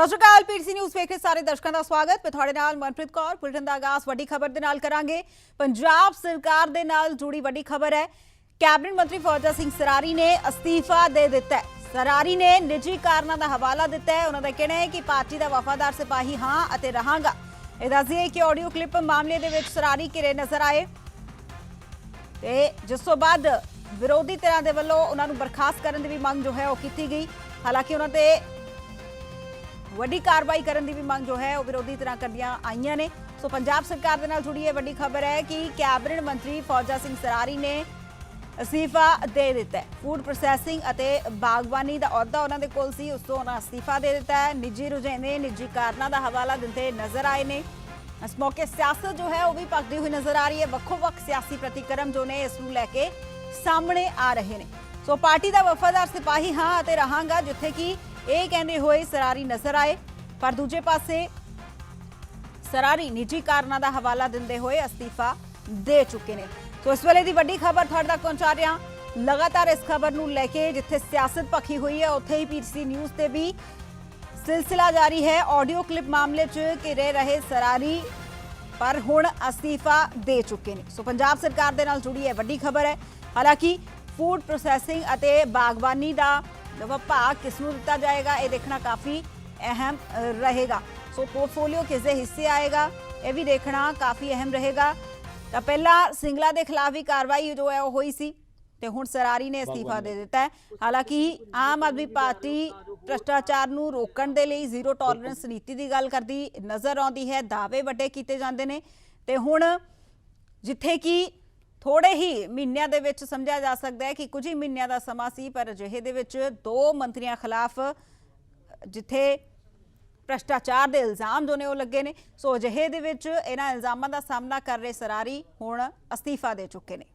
ਸਤਿ ਸ਼੍ਰੀ ਅਕਾਲ PTC news ਵੇਖ ਰਹੇ ਸਾਰੇ ਦਰਸ਼ਕਾਂ ਦਾ ਸਵਾਗਤ। ਮੈਂ ਤੁਹਾਡੇ ਨਾਲ ਮਨਪ੍ਰੀਤ ਕੌਰ। ਬੁਲੇਟਿਨ ਦਾ ਆਗਾਜ਼ ਵੱਡੀ ਖਬਰ ਦੇ ਨਾਲ ਕਰਾਂਗੇ। ਪੰਜਾਬ ਸਰਕਾਰ ਦੇ ਨਾਲ ਜੁੜੀ ਵੱਡੀ ਖਬਰ ਹੈ। ਕੈਬਨਿਟ ਮੰਤਰੀ ਫੌਜਾ ਸਿੰਘ ਸਰਾਰੀ ਨੇ ਅਸਤੀਫਾ ਦੇ ਦਿੱਤਾ ਹੈ। ਸਰਾਰੀ ਨੇ ਨਿੱਜੀ ਕਾਰਨਾਂ ਦਾ ਹਵਾਲਾ ਦਿੱਤਾ ਹੈ। ਉਹਨਾਂ ਦਾ ਕਹਿਣਾ ਹੈ ਕਿ ਪਾਰਟੀ ਦਾ ਵਫਾਦਾਰ ਸਿਪਾਹੀ ਹਾਂ ਅਤੇ ਰਹਾਂਗਾ। ਇਹ ਦੱਸਿਏ ਕਿ ਆਡੀਓ ਕਲਿੱਪ ਮਾਮਲੇ ਦੇ ਵਿੱਚ ਸਰਾਰੀ ਘਿਰੇ ਨਜ਼ਰ ਆਏ। ਤੇ ਜਿਸ ਤੋਂ ਬਾਅਦ ਵਿਰੋਧੀ ਧਿਰਾਂ ਦੇ ਵੱਲੋਂ ਉਹਨਾਂ ਨੂੰ ਬਰਖਾਸਤ ਕਰਨ ਦੀ ਵੀ ਮੰਗ ਜੋ ਹੈ ਉਹ ਕੀਤੀ ਗਈ। ਹਾਲਾਂਕਿ ਉਹਨਾਂ ਤੇ ਵੱਡੀ ਕਾਰਵਾਈ ਕਰਨ ਦੀ ਵੀ ਮੰਗ ਜੋ ਹੈ, ਉਹ ਵਿਰੋਧੀ ਤਰ੍ਹਾਂ ਕਰਦੀਆਂ ਆਈਆਂ ਨੇ। ਸੋ ਪੰਜਾਬ ਸਰਕਾਰ ਦੇ ਨਾਲ ਜੁੜੀ ਇਹ ਵੱਡੀ ਖਬਰ ਹੈ ਕਿ ਕੈਬਨਿਟ ਮੰਤਰੀ ਫੌਜਾ ਸਿੰਘ ਸਰਾਰੀ ਨੇ ਅਸਤੀਫਾ ਦੇ ਦਿੱਤਾ ਫੂਡ ਪ੍ਰੋਸੈਸਿੰਗ ਅਤੇ ਬਾਗਬਾਨੀ ਦਾ ਅਹੁਦਾ ਉਹਨਾਂ ਦੇ ਕੋਲ ਸੀ, ਉਸ ਤੋਂ ਉਹਨਾਂ ਅਸਤੀਫਾ ਦੇ ਦਿੱਤਾ ਹੈ। ਨਿੱਜੀ ਰੁਝੇਵੇਂ, ਨਿੱਜੀ ਕਾਰਨਾਂ ਦਾ ਹਵਾਲਾ ਦਿੰਦੇ ਨਜ਼ਰ ਆਏ ਨੇ। ਇਸ ਮੌਕੇ ਸਿਆਸਤ ਜੋ ਹੈ, ਉਹ ਵੀ ਪੱਕਦੀ ਹੋਈ ਨਜ਼ਰ ਆ ਰਹੀ ਹੈ। ਵੱਖੋ ਵੱਖ ਸਿਆਸੀ ਪ੍ਰਤੀਕਰਮ ਜੋ ਨੇ, ਇਸ ਨੂੰ ਲੈ ਕੇ ਸਾਹਮਣੇ ਆ ਰਹੇ ਨੇ। ਸੋ ਪਾਰਟੀ ਦਾ ਵਫਾਦਾਰ ਸਿਪਾਹੀ ਹਾਂ ਅਤੇ ਰਹਾਂਗਾ, ਜਿੱਥੇ ਕਿ ਇਹ ਕਹਿੰਦੇ ਹੋਏ ਸਰਾਰੀ ਨਜ਼ਰ ਆਏ, ਪਰ ਦੂਜੇ ਪਾਸੇ ਸਰਾਰੀ ਨਿੱਜੀ ਕਾਰਨਾਂ ਦਾ ਹਵਾਲਾ ਦਿੰਦੇ ਹੋਏ ਅਸਤੀਫਾ ਦੇ ਚੁੱਕੇ ਨੇ। ਸੋ ਇਸ ਵੇਲੇ ਦੀ ਵੱਡੀ ਖਬਰ ਤੁਹਾਡੇ ਤੱਕ ਪਹੁੰਚਾ ਰਿਹਾ। ਲਗਾਤਾਰ ਇਸ ਖਬਰ ਨੂੰ ਲੈ ਕੇ ਜਿੱਥੇ ਸਿਆਸਤ ਪੱਖੀ ਹੋਈ ਹੈ, ਉੱਥੇ ਹੀ ਪੀਟੀਸੀ ਨਿਊਜ਼ ਤੇ ਵੀ ਸਿਲਸਿਲਾ ਜਾਰੀ ਹੈ। ਆਡੀਓ ਕਲਿੱਪ ਮਾਮਲੇ 'ਚ ਘਿਰੇ ਰਹੇ ਸਰਾਰੀ, ਪਰ ਹੁਣ ਅਸਤੀਫਾ ਦੇ ਚੁੱਕੇ ਨੇ। ਸੋ ਪੰਜਾਬ ਸਰਕਾਰ ਦੇ ਨਾਲ ਜੁੜੀ ਹੈ ਵੱਡੀ ਖਬਰ ਹੈ। ਹਾਲਾਂਕਿ ਫੂਡ ਪ੍ਰੋਸੈਸਿੰਗ ਅਤੇ ਬਾਗਬਾਨੀ ਦਾ ਵਿਭਾਗ ਕਿਸ ਨੂੰ ਦਿੱਤਾ ਜਾਏਗਾ ਇਹ ਦੇਖਣਾ ਕਾਫੀ ਅਹਿਮ ਰਹੇਗਾ ਸੋ ਪੋਰਟਫੋਲੀਓ ਕਿਸ ਦੇ ਹਿੱਸੇ ਆਏਗਾ ਇਹ ਵੀ ਦੇਖਣਾ ਕਾਫੀ ਅਹਿਮ ਰਹੇਗਾ ਤਾਂ ਪਹਿਲਾਂ ਸਿੰਗਲਾ ਦੇ ਖਿਲਾਫ ਵੀ ਕਾਰਵਾਈ ਜੋ ਹੈ ਉਹ ਹੋਈ ਸੀ ਤੇ ਹੁਣ ਸਰਾਰੀ ਨੇ ਅਸਤੀਫਾ ਦੇ ਦਿੱਤਾ ਹੈ ਹਾਲਾਂਕਿ ਆਮ ਆਦਮੀ ਪਾਰਟੀ ਭ੍ਰਸ਼ਟਾਚਾਰ ਨੂੰ ਰੋਕਣ ਦੇ ਲਈ ਜ਼ੀਰੋ ਟੋਲਰੈਂਸ ਨੀਤੀ ਦੀ ਗੱਲ ਕਰਦੀ ਨਜ਼ਰ ਆਉਂਦੀ ਹੈ ਦਾਅਵੇ ਵੱਡੇ ਕੀਤੇ ਜਾਂਦੇ ਨੇ ਤੇ ਹੁਣ ਜਿੱਥੇ ਕਿ ਥੋੜੇ ਹੀ ਮਹੀਨਿਆਂ ਦੇ ਵਿੱਚ ਸਮਝਿਆ ਜਾ ਸਕਦਾ ਹੈ ਕਿ ਕੁਝ ਹੀ ਮਹੀਨਿਆਂ ਦਾ ਸਮਾਂ ਸੀ, ਪਰ ਅਜਿਹੇ ਦੇ ਵਿੱਚ ਦੋ ਮੰਤਰੀਆਂ ਖਿਲਾਫ, ਜਿੱਥੇ ਭ੍ਰਸ਼ਟਾਚਾਰ ਦੇ ਇਲਜ਼ਾਮ ਜੋ ਨੇ ਉਹ ਲੱਗੇ ਨੇ। ਸੋ ਅਜਿਹੇ ਦੇ ਵਿੱਚ ਇਹਨਾਂ ਇਲਜ਼ਾਮਾਂ ਦਾ ਸਾਹਮਣਾ ਕਰ ਰਹੇ ਸਰਾਰੀ ਹੁਣ ਅਸਤੀਫਾ ਦੇ ਚੁੱਕੇ ਨੇ।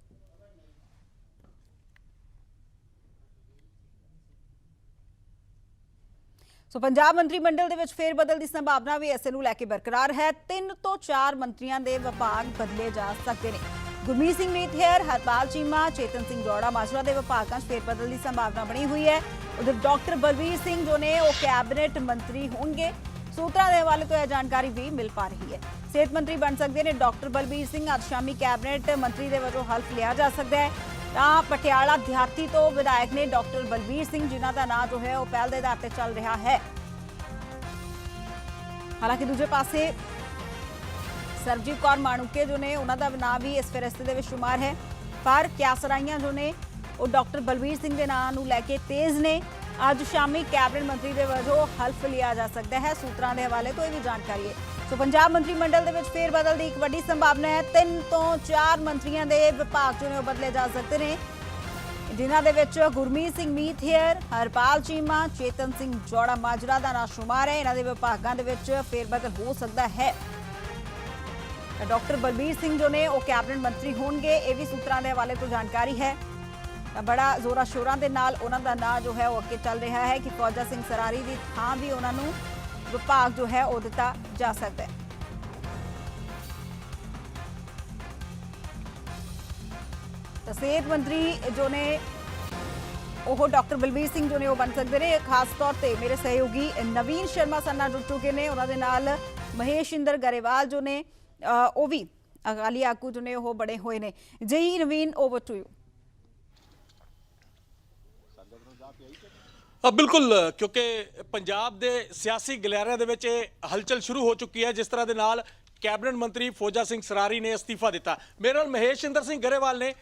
ਸੋ ਪੰਜਾਬ ਮੰਤਰੀ ਮੰਡਲ ਦੇ ਵਿੱਚ ਫੇਰ ਬਦਲ ਦੀ ਸੰਭਾਵਨਾ ਵੀ ਇਸੇ ਨੂੰ ਲੈ ਕੇ ਬਰਕਰਾਰ ਹੈ। ਤਿੰਨ ਤੋਂ ਚਾਰ ਮੰਤਰੀਆਂ ਦੇ ਵਿਭਾਗ ਬਦਲੇ ਜਾ ਸਕਦੇ ਨੇ। ਗੁਰਮੀਤ ਸਿੰਘ ਨੀਥੇਰ ਹਰਪਾਲ ਚੀਮਾ, ਚੇਤਨ ਸਿੰਘ ਜੋੜਾ, ਮਾਜਰਾ ਦੇ ਵਿਭਾਗਾਂ 'ਚ ਫੇਰ ਦੀ ਸੰਭਾਵਨਾ ਬਣੀ ਹੋਈ ਹੈ। ਉਧਰ ਡਾਕਟਰ ਬਲਵੀਰ ਸਿੰਘ ਜੋ ਨੇ, ਉਹ ਕੈਬਨਿਟ ਮੰਤਰੀ ਹੋਣਗੇ। ਸੂਤਰਾਂ ਦੇ ਹਵਾਲੇ ਤੋਂ ਇਹ ਜਾਣਕਾਰੀ ਵੀ ਮਿਲ ਪਾ ਰਹੀ ਹੈ। ਸਿਹਤ ਮੰਤਰੀ ਬਣ ਸਕਦੇ ਨੇ ਡਾਕਟਰ ਬਲਬੀਰ ਸਿੰਘ। ਅੱਜ ਸ਼ਾਮੀ ਕੈਬਨਿਟ ਮੰਤਰੀ ਦੇ ਵਜੋਂ ਹਲਫ ਲਿਆ ਜਾ ਸਕਦਾ ਹੈ। ਤਾਂ ਪਟਿਆਲਾ ਦਿਹਾਤੀ ਤੋਂ ਵਿਧਾਇਕ ਨੇ ਡਾਕਟਰ ਬਲਬੀਰ ਸਿੰਘ, ਜਿਨ੍ਹਾਂ ਦਾ ਨਾਂ ਜੋ ਹੈ, ਉਹ ਪਹਿਲ ਦੇ ਆਧਾਰ ਤੇ ਚੱਲ ਰਿਹਾ ਹੈ। ਹਾਲਾਂਕਿ ਦੂਜੇ ਪਾਸੇ ਸਰਬਜੀਤ ਕੌਰ ਮਾਣੂਕੇ ਜੋ ਨੇ, ਉਹਨਾਂ ਦਾ ਨਾਂ ਵੀ ਇਸ ਫੈਸਲੇ ਦੇ ਵਿੱਚ ਸ਼ੁਮਾਰ ਹੈ। ਪਰ ਕਿਆਸਰਾਈਆਂ ਜੋ ਨੇ, ਉਹ ਡਾਕਟਰ ਬਲਬੀਰ ਸਿੰਘ ਦੇ ਨਾਂ ਨੂੰ ਲੈ ਕੇ ਤੇਜ਼ ਨੇ। ਅੱਜ ਸ਼ਾਮੀ ਕੈਬਨਿਟ ਮੰਤਰੀ ਦੇ ਵਜੋਂ ਹਲਫ ਲਿਆ ਜਾ ਸਕਦਾ ਹੈ ਸੂਤਰਾਂ ਦੇ ਹਵਾਲੇ ਤੋਂ ਇਹ ਵੀ ਜਾਣਕਾਰੀ ਹੈ। ਸੋ ਪੰਜਾਬ ਮੰਤਰੀ ਮੰਡਲ ਦੇ ਵਿੱਚ ਫੇਰ ਬਦਲ ਦੀ ਇੱਕ ਵੱਡੀ ਸੰਭਾਵਨਾ ਹੈ। ਤਿੰਨ ਤੋਂ ਚਾਰ ਮੰਤਰੀਆਂ ਦੇ ਵਿਭਾਗ ਜੋ ਨੇ ਉਹ ਬਦਲੇ ਜਾ ਸਕਦੇ ਨੇ। ਜਿਨ੍ਹਾਂ ਦੇ ਵਿੱਚ ਗੁਰਮੀਤ ਸਿੰਘ ਮੀਥੇਰ, ਹਰਪਾਲ ਚੀਮਾ, ਚੇਤਨ ਸਿੰਘ ਜੋੜਾ ਮਾਜਰਾ ਦਾ ਨਾਂ ਸ਼ੁਮਾਰ ਹੈ। ਇਹਨਾਂ ਦੇ ਵਿਭਾਗਾਂ ਦੇ ਵਿੱਚ ਫੇਰ ਬਦਲ ਹੋ ਸਕਦਾ ਹੈ। ਡਾਕਟਰ ਬਲਬੀਰ ਸਿੰਘ ਜੋ ਨੇ ਉਹ ਕੈਬਨਿਟ ਮੰਤਰੀ ਹੋਣਗੇ, ਇਹ ਵੀ ਸੂਤਰਾਂ ਦੇ ਹਵਾਲੇ ਤੋਂ ਜਾਣਕਾਰੀ ਹੈ। ਤਾਂ ਬੜਾ ਜ਼ੋਰਾ ਸ਼ੋਰਾਂ ਦੇ ਨਾਲ ਉਹਨਾਂ ਦਾ ਨਾਂ ਜੋ ਹੈ ਉਹ ਅੱਗੇ ਚੱਲ ਰਿਹਾ ਹੈ ਕਿ ਫੌਜਾ ਸਿੰਘ ਸਰਾਰੀ ਦੀ ਥਾਂ ਵੀ ਉਹਨਾਂ ਨੂੰ ਵਿਭਾਗ ਜੋ ਹੈ ਉਹ ਦਿੱਤਾ ਜਾ ਸਕਦਾ ਹੈ। ਤਾਂ ਸਿਹਤ ਮੰਤਰੀ ਜੋ ਨੇ ਉਹ ਡਾਕਟਰ ਬਲਬੀਰ ਸਿੰਘ ਜੋ ਨੇ ਉਹ ਬਣ ਸਕਦੇ ਨੇ। ਖਾਸ ਤੌਰ ਤੇ ਮੇਰੇ ਸਹਿਯੋਗੀ ਨਵੀਨ ਸ਼ਰਮਾ ਸੰਨਾ ਜੁੜ ਚੁੱਕੇ ਨੇ। ਉਹਨਾਂ ਦੇ ਨਾਲ ਮਹੇਸ਼ ਇੰਦਰ ਗਰੇਵਾਲ ਜੋ ਨੇ ਉਹ ਵੀ, ਅਕਾਲੀ ਆਗੂ ਜੋ ਨੇ ਉਹ ਬੜੇ ਹੋਏ ਨੇ। ਜੀ ਨਵੀਨ ਓਵਰ ਟੂ ਯੂ ਬਿਲਕੁਲ, ਕਿਉਂਕਿ ਪੰਜਾਬ ਦੇ ਸਿਆਸੀ ਗਲਿਆਰਿਆਂ ਦੇ ਵਿੱਚ ਇਹ ਹਲਚਲ ਸ਼ੁਰੂ ਹੋ ਚੁੱਕੀ ਹੈ, ਜਿਸ ਤਰ੍ਹਾਂ ਦੇ ਨਾਲ ਕੈਬਨਿਟ ਮੰਤਰੀ ਫੌਜਾ ਸਿੰਘ ਸਰਾਰੀ ਨੇ ਅਸਤੀਫਾ ਦਿੱਤਾ। ਮੇਰੇ ਨਾਲ ਮਹੇਸ਼ ਇੰਦਰ ਸਿੰਘ ਗਰੇਵਾਲ ਨੇ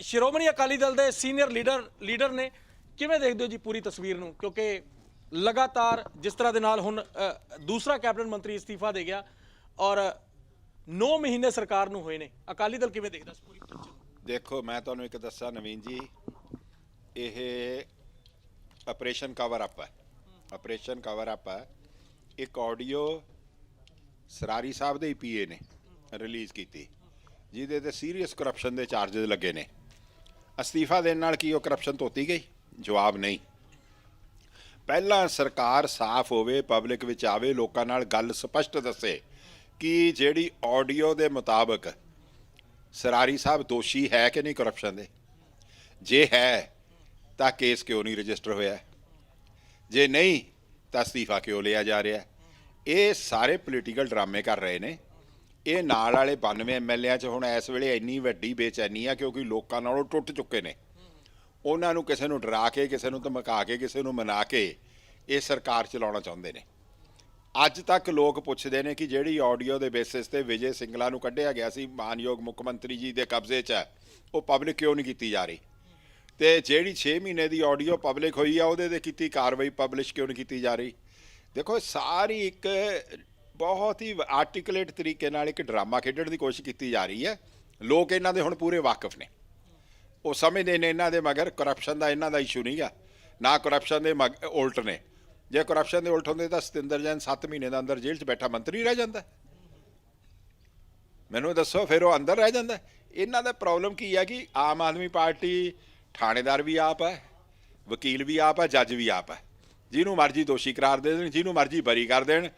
ਸ਼੍ਰੋਮਣੀ ਅਕਾਲੀ ਦਲ ਦੇ ਸੀਨੀਅਰ ਲੀਡਰ ਲੀਡਰ ਨੇ। ਕਿਵੇਂ ਦੇਖਦੇ ਹੋ ਜੀ ਪੂਰੀ ਤਸਵੀਰ ਨੂੰ? ਕਿਉਂਕਿ ਲਗਾਤਾਰ ਜਿਸ ਤਰ੍ਹਾਂ ਦੇ ਨਾਲ ਹੁਣ ਦੂਸਰਾ ਕੈਬਨਿਟ ਮੰਤਰੀ ਅਸਤੀਫਾ ਦੇ ਗਿਆ ਔਰ 9 ਮਹੀਨੇ ਸਰਕਾਰ ਨੂੰ ਹੋਏ ਨੇ। ਅਕਾਲੀ ਦਲ ਕਿਵੇਂ ਦੇਖਦਾ ਇਸ ਪੂਰੀ ਹਲਚਲ ਨੂੰ? ਦੇਖੋ, ਮੈਂ ਤੁਹਾਨੂੰ ਇੱਕ ਦੱਸਾਂ ਨਵੀਨ ਜੀ, ਇਹ ਆਪਰੇਸ਼ਨ ਕਵਰ ਅਪ ਹੈ। ਆਪਰੇਸ਼ਨ ਕਵਰ ਅਪ ਹੈ। ਇੱਕ ਆਡੀਓ ਸਰਾਰੀ ਸਾਹਿਬ ਦੇ ਪੀਏ ਨੇ ਰਿਲੀਜ਼ ਕੀਤੀ। ਜਿਹਦੇ ਤੇ ਸੀਰੀਅਸ ਕਰਪਸ਼ਨ ਦੇ ਚਾਰजेस ਲੱਗੇ ਨੇ। ਅਸਤੀਫਾ ਦੇਣ ਨਾਲ ਕੀ ਉਹ ਕਰਪਸ਼ਨ ਧੋਤੀ ਗਈ? ਜਵਾਬ ਨਹੀਂ। ਪਹਿਲਾਂ ਸਰਕਾਰ ਸਾਫ਼ ਹੋਵੇ ਪਬਲਿਕ ਵਿੱਚ ਆਵੇ, ਲੋਕਾਂ ਨਾਲ ਗੱਲ ਸਪਸ਼ਟ ਦੱਸੇ। ਕਿ ਜਿਹੜੀ ਆਡੀਓ ਦੇ ਮੁਤਾਬਕ ਸਰਾਰੀ ਸਾਹਿਬ ਦੋਸ਼ੀ ਹੈ ਕਿ ਨਹੀਂ ਕਰਪਸ਼ਨ ਦੇ? ਜੇ ਹੈ, ਤਾਂ ਕੇਸ ਕਿਉਂ ਨਹੀਂ ਰਜਿਸਟਰ ਹੋਇਆ? ਜੇ ਨਹੀਂ, ਤਾਂ ਅਸਤੀਫਾ ਕਿਉਂ ਲਿਆ ਜਾ ਰਿਹਾ? ਇਹ ਸਾਰੇ ਪੋਲੀਟੀਕਲ ਡਰਾਮੇ ਕਰ ਰਹੇ ਨੇ। ਇਹ ਨਾਲ ਵਾਲੇ 92 ਐਮਐਲਏਆਂ 'ਚ ਹੁਣ ਇਸ ਵੇਲੇ ਇੰਨੀ ਵੱਡੀ ਬੇਚੈਨੀ ਆ ਕਿਉਂਕਿ ਲੋਕਾਂ ਨਾਲੋਂ ਟੁੱਟ ਚੁੱਕੇ ਨੇ। ਉਹਨਾਂ ਨੂੰ ਕਿਸੇ ਨੂੰ ਡਰਾ ਕੇ, ਕਿਸੇ ਨੂੰ ਧਮਕਾ ਕੇ, ਕਿਸੇ ਨੂੰ ਮਨਾ ਕੇ ਇਹ ਸਰਕਾਰ ਚਲਾਉਣਾ ਚਾਹੁੰਦੇ ਨੇ। ਅੱਜ ਤੱਕ ਲੋਕ ਪੁੱਛਦੇ ਨੇ ਕਿ ਜਿਹੜੀ ਆਡੀਓ ਦੇ ਬੇਸਿਸ ਤੇ ਵਿਜੇ ਸਿੰਗਲਾ ਨੂੰ ਕੱਢਿਆ ਗਿਆ ਸੀ, ਮਾਨਯੋਗ ਮੁੱਖ ਮੰਤਰੀ ਜੀ ਦੇ ਕਬਜ਼ੇ 'ਚ ਹੈ ਉਹ ਪਬਲਿਕ ਕਿਉਂ ਨਹੀਂ ਕੀਤੀ ਜਾ ਰਹੀ? ਤੇ ਜਿਹੜੀ 6 ਮਹੀਨੇ ਦੀ ਆਡੀਓ ਪਬਲਿਕ ਹੋਈ ਆ, ਉਹਦੇ ਤੇ ਕੀਤੀ ਕਾਰਵਾਈ ਪਬਲਿਸ਼ ਕਿਉਂ ਨਹੀਂ ਕੀਤੀ ਜਾ ਰਹੀ? ਦੇਖੋ, ਸਾਰੀ ਇੱਕ ਬਹੁਤ ਹੀ ਆਰਟੀਕੂਲੇਟ ਤਰੀਕੇ ਨਾਲ ਇੱਕ ਡਰਾਮਾ ਖੇਡਣ ਦੀ ਕੋਸ਼ਿਸ਼ ਕੀਤੀ ਜਾ ਰਹੀ ਹੈ। ਲੋਕ ਇਹਨਾਂ ਦੇ ਹੁਣ ਪੂਰੇ ਵਾਕਿਫ ਨੇ। ਉਹ ਸਮਝਦੇ ਨੇ ਇਹਨਾਂ ਦੇ ਮਗਰ ਕਰਪਸ਼ਨ ਦਾ ਇਹਨਾਂ ਦਾ ਇਸ਼ੂ ਨਹੀਂ ਨਹੀਂਗਾ ਨਾ ਕਰਪਸ਼ਨ ਦੇ ਮਗ- ਉਲਟ ਨੇ। ਜੇ ਕਰਪਸ਼ਨ ਦੇ ਉਲਟ ਹੁੰਦੇ ਤਾਂ ਸਤਿੰਦਰ ਜੈਨ 7 ਮਹੀਨੇ ਦਾ ਅੰਦਰ ਜੇਲ੍ਹ 'ਚ ਬੈਠਾ ਮੰਤਰੀ ਰਹਿ ਜਾਂਦਾ। ਮੈਨੂੰ ਦੱਸੋ, ਫਿਰ ਉਹ ਅੰਦਰ ਰਹਿ ਜਾਂਦਾ। ਇਹਨਾਂ ਦਾ ਪ੍ਰੋਬਲਮ ਕੀ ਹੈ ਕਿ ਆਮ ਆਦਮੀ ਪਾਰਟੀ ਥਾਣੇਦਾਰ ਵੀ ਆਪ ਹੈ, ਵਕੀਲ ਵੀ ਆਪ ਹੈ, ਜੱਜ ਵੀ ਆਪ ਹੈ। ਜਿਹਨੂੰ ਮਰਜ਼ੀ ਦੋਸ਼ੀ ਕਰਾਰ ਦੇ ਦੇਣ, ਜਿਹਨੂੰ ਮਰਜ਼ੀ ਬਰੀ ਕਰ ਦੇਣ।